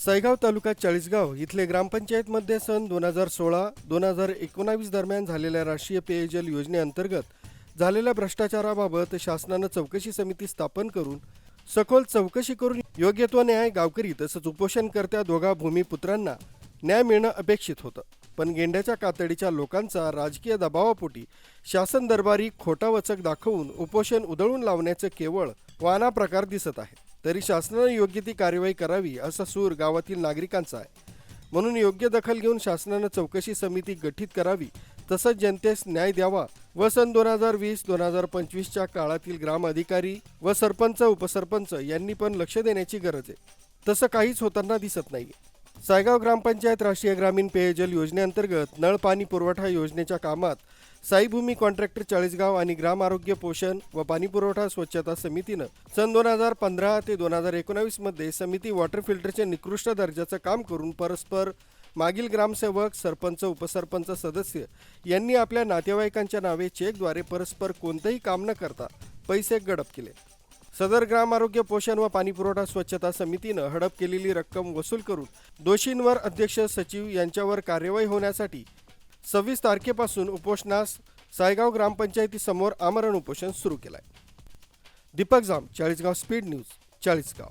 सैगाव तालुका चाळीसगाव इथले ग्रामपंचायतमध्ये सन दोन हजार सोळा दोन हजार एकोणावीस दरम्यान झालेल्या राष्ट्रीय पेयजल योजनेअंतर्गत झालेल्या भ्रष्टाचाराबाबत शासनानं चौकशी समिती स्थापन करून सखोल चौकशी करून योग्य तो न्याय गावकरी तसंच उपोषणकर्त्या दोघा भूमिपुत्रांना न्याय मिळणं अपेक्षित होतं. पण गेंड्याच्या कातडीच्या लोकांचा राजकीय दबावापोटी शासन दरबारी खोटा वचक दाखवून उपोषण उधळून लावण्याचं केवळ वाना प्रकार दिसत आहे. तरी शासनानं योग्य ती कार्यवाही करावी असा सूर गावातील नागरिकांचा आहे. म्हणून योग्य दखल घेऊन शासनानं चौकशी समिती गठीत करावी तसंच जनतेस न्याय द्यावा व सन दोन हजार वीस दोन हजार पंचवीसच्या काळातील ग्राम अधिकारी व सरपंच उपसरपंच यांनी पण लक्ष देण्याची गरज आहे. तसं काहीच होताना दिसत नाही सायगाव ग्रामपंचायत राष्ट्रीय ग्रामीण पेयजल योजनेअंतर्गत नळ पाणी पुरवठा योजनेच्या कामात साईभूमी कॉन्ट्रॅक्टर चाळीसगाव आणि ग्राम आरोग्य पोषण व पाणीपुरवठा स्वच्छता समितीनं सन दोन हजार पंधरा ते दोन हजार एकोणावीसमध्ये समिती वॉटर फिल्टरचे निकृष्ट दर्जाचं काम करून परस्पर मागील ग्रामसेवक सरपंच उपसरपंच सदस्य यांनी आपल्या नातेवाईकांच्या नावे चेकद्वारे परस्पर कोणतंही काम न करता पैसे गडप केले. सदर ग्राम आरोग्य पोषण व पाणीपुरवठा स्वच्छता समितीनं हडप केलेली रक्कम वसूल करून दोषींवर अध्यक्ष सचिव यांच्यावर कार्यवाही होण्यासाठी सव्वीस तारखेपासून उपोषणास सायगाव ग्रामपंचायतीसमोर आमरण उपोषण सुरू केलं आहे दीपक जाम चाळीसगाव स्पीड न्यूज चाळीसगाव.